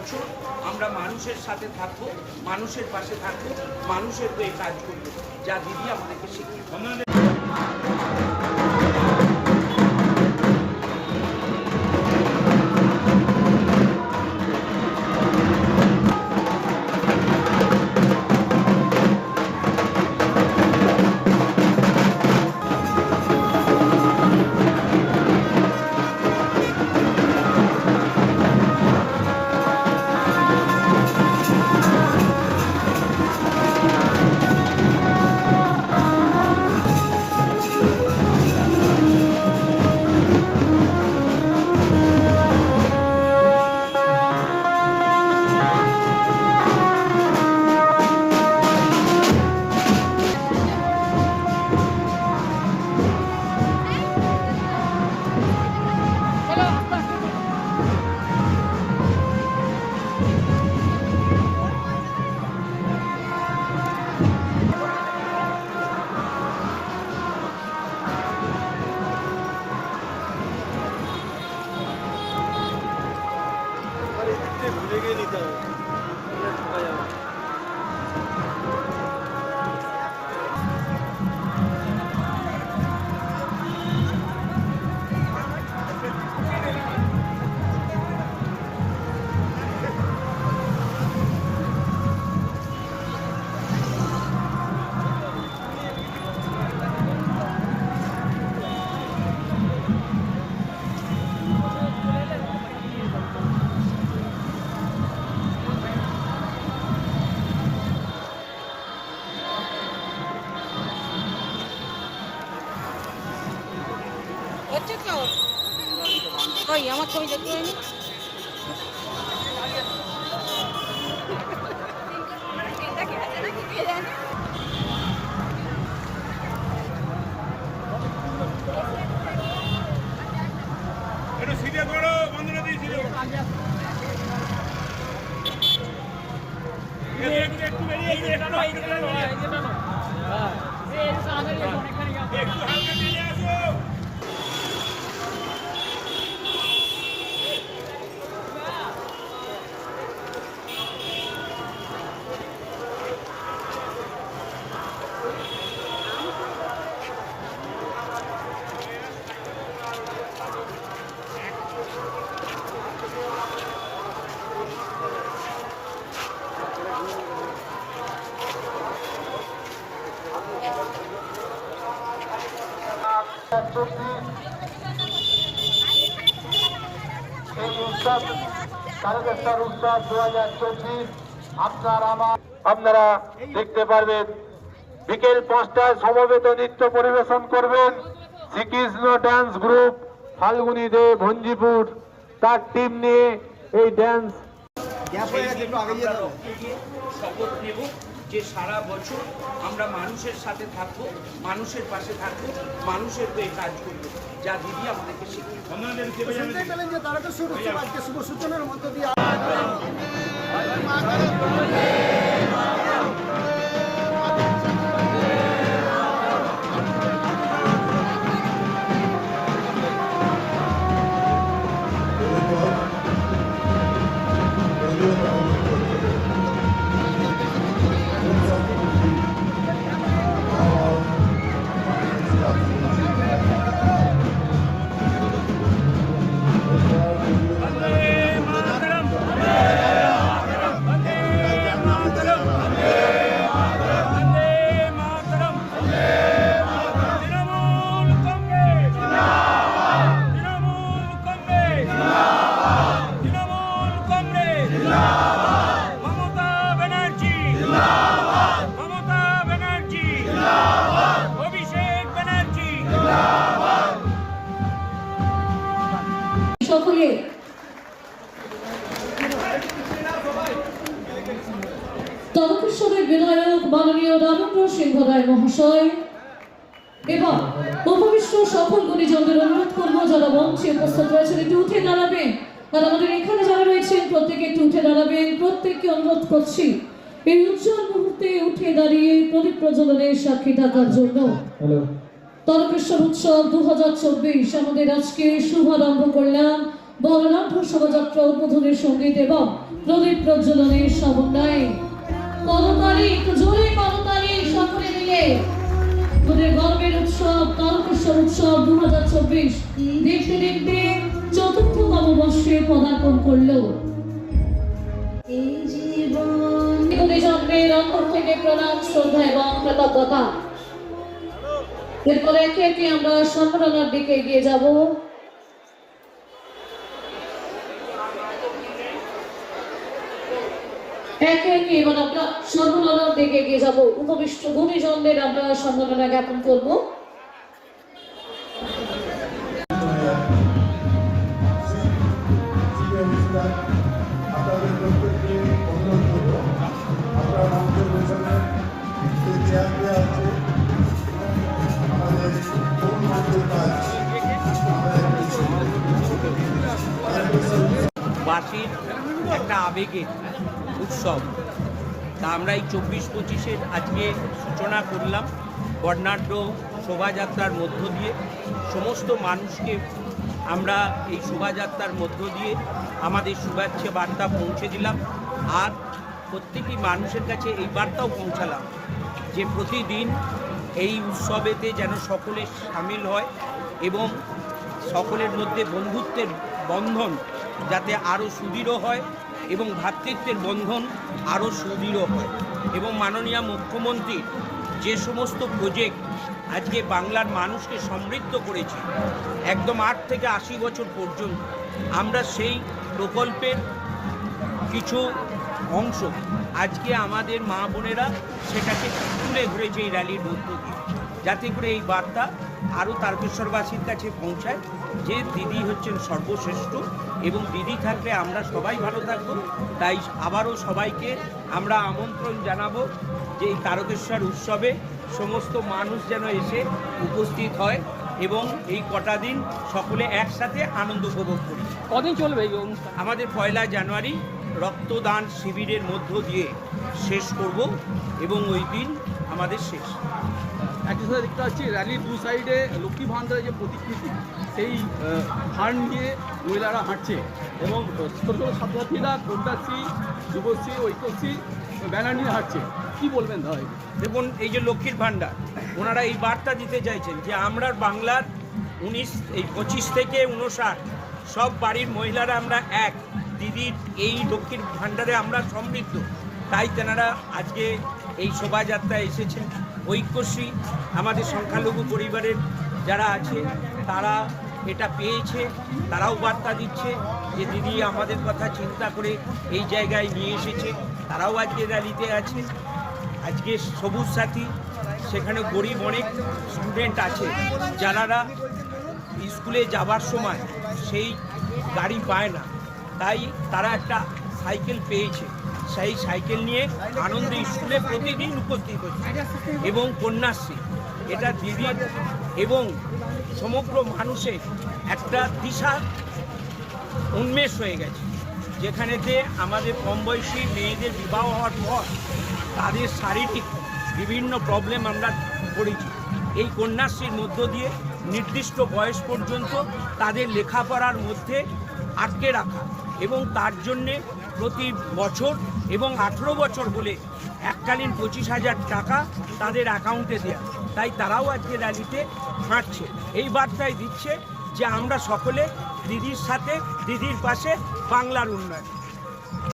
বছর আমরা মানুষের সাথে থাকব, মানুষের পাশে থাকব, মানুষের হয়ে কাজ করব। যা দিদি আমাদেরকে শিখিয়ে ভুলে কই আমার ছবি দেখতে হয়নি একটু সিটে করো বন্ধুরা দিয়ে সিটে একটু একটু বেরিয়ে একটু একটু একটু হালকা দিয়ে আসো এই উৎসব তারকেশ্বর উৎসব দু হাজার চব্বিশ আপনার আমার আপনারা দেখতে পারবেন, বিকেল পাঁচটায় সমবেত নৃত্য পরিবেশন করবেন শ্রীকৃষ্ণ ড্যান্স গ্রুপ ফাল্গুনি দে ভঞ্জিপুর। তার টিম নিয়ে এই ড্যান্স যে সারা বছর আমরা মানুষের সাথে থাকব মানুষের পাশে থাকব মানুষের হয়ে কাজ করব। যা দিদি আমাদেরকে শিখবে তারা তো শুভ সূচনার মধ্য দিয়ে। তারকেশ্বরের বিধায়ক মাননীয় রামেন্দ্র সিংহ রায় মহাশয় এবং উপবিষ্ট সকল গুণীজনদের অনুরোধ করব যারা মঞ্চে উপস্থিত রয়েছেন একটু উঠে দাঁড়াবেন। আর আমাদের এখানে যারা রয়েছেন প্রত্যেকে একটু উঠে দাঁড়াবেন। প্রত্যেককে অনুরোধ করছি এই উজ্জ্বল মুহূর্তে উঠে দাঁড়িয়ে প্রদীপ প্রজ্বলনের সাক্ষী থাকার জন্য। তারকেশ্বর উৎসব দু হাজার চব্বিশ আমাদের আজকে শুভারম্ভ করলাম। বর্ণাঢ্য শোভাযাত্রা উদ্বোধনের সংগীত এবং প্রদীপ প্রজ্বলনের সমন্বয়ে করতালি, একটু জোরে করতালি সকলে মিলে। উৎসব উৎসব দেখতে অন্তর থেকে শ্রদ্ধা এবং এরপর একে একে আমরা সম্মাননার দিকে এগিয়ে যাব। একে একে এবার আমরা সম্মাননার দিকে এগিয়ে যাব। উপবিষ্ট গুণীজনদের আমরা সম্মাননা জ্ঞাপন করব। বাসির একটা আবেগের উৎসব। তা আমরা এই চব্বিশ পঁচিশের আজকে সূচনা করলাম বর্ণাঢ্য শোভাযাত্রার মধ্য দিয়ে। সমস্ত মানুষকে আমরা এই শোভাযাত্রার মধ্য দিয়ে আমাদের শুভেচ্ছা বার্তা পৌঁছে দিলাম আর প্রত্যেকটি মানুষের কাছে এই বার্তাও পৌঁছালাম যে প্রতিদিন এই উৎসবেতে যেন সকলে সামিল হয় এবং সকলের মধ্যে বন্ধুত্বের বন্ধন যাতে আরও সুদৃঢ় হয় এবং ভ্রাতৃত্বের বন্ধন আরও সুদৃঢ় হয়। এবং মাননীয় মুখ্যমন্ত্রী যে সমস্ত প্রজেক্ট আজকে বাংলার মানুষকে সমৃদ্ধ করেছে, একদম আট থেকে আশি বছর পর্যন্ত, আমরা সেই প্রকল্পের কিছু অংশ আজকে আমাদের মা বোনেরা সেটাকে তুলে ধরেছে এই র্যালির মধ্য দিয়ে। যাতে করে এই বার্তা আরও তারকেশ্বরবাসীর কাছে পৌঁছায় যে দিদি হচ্ছেন সর্বশ্রেষ্ঠ এবং দিদি থাকলে আমরা সবাই ভালো থাকব। তাই আবারও সবাইকে আমরা আমন্ত্রণ জানাব যে এই তারকেশ্বর উৎসবে সমস্ত মানুষ যেন এসে উপস্থিত হয় এবং এই কটা দিন সকলে একসাথে আনন্দ উপভোগ করি। কদিন চলবে এই অনুষ্ঠান? আমাদের পয়লা জানুয়ারি রক্তদান শিবিরের মধ্য দিয়ে শেষ করব। এবং ওই দিন আমাদের শেষ। একই সাথে দেখতে পাচ্ছি র্যালির দু সাইডে লক্ষ্মী ভান্ডারের যে প্রতিকৃতি সেই হার নিয়ে মহিলারা হাঁটছে। এবং ছোটো ছোটো ছাত্রছাত্রীরা কন্যাশ্রী যুবশ্রী ঐক্যশ্রী ব্যানার নিয়ে হাঁটছে। কি বলবেন ভাই দেখুন এই যে লক্ষ্মীর ভাণ্ডার ওনারা এই বার্তা দিতে চাইছেন যে আমরা বাংলার উনিশ এই পঁচিশ থেকে উনষাট সব বাড়ির মহিলারা আমরা এক। দিদির এই লক্ষ্মীর ভাণ্ডারে আমরা সমৃদ্ধ। তাই তেনারা আজকে এই শোভাযাত্রায় এসেছেন ঐক্যশ্রী, আমাদের সংখ্যালঘু পরিবারের যারা আছে, তারা এটা পেয়েছে, তারাও বার্তা দিচ্ছে যে দিদি আমাদের কথা চিন্তা করে এই জায়গায় নিয়ে এসেছে, তারাও আজকে র্যালিতে আছে। আজকে সবুজ সাথী, সেখানে গরিব অনেক স্টুডেন্ট আছে, যারা স্কুলে যাবার সময় সেই গাড়ি পায় না, তাই তারা একটা সাইকেল পেয়েছে। সেই সাইকেল নিয়ে আনন্দ স্কুলে প্রতিদিন উপস্থিত হচ্ছে। এবং কন্যাশ্রী, এটা দিদির এবং সমগ্র মানুষের একটা দিশা উন্মেষ হয়ে গেছে। যেখানেতে আমাদের কম বয়সী মেয়েদের বিবাহ হওয়ার পর তাদের শারীরিক বিভিন্ন প্রবলেম আমরা পড়েছি এই কন্যাশ্রীর মধ্য দিয়ে নির্দিষ্ট বয়স পর্যন্ত তাদের লেখাপড়ার মধ্যে আটকে রাখা এবং তার জন্যে প্রতি বছর এবং আঠেরো বছর বলে এককালীন পঁচিশ হাজার টাকা তাদের অ্যাকাউন্টে দেওয়া তাই তারাও আজকে র্যালিতে হাঁটছে। এই বার্তায় দিচ্ছে যে আমরা সকলে দিদির সাথে, দিদির পাশে বাংলার উন্নয়ন।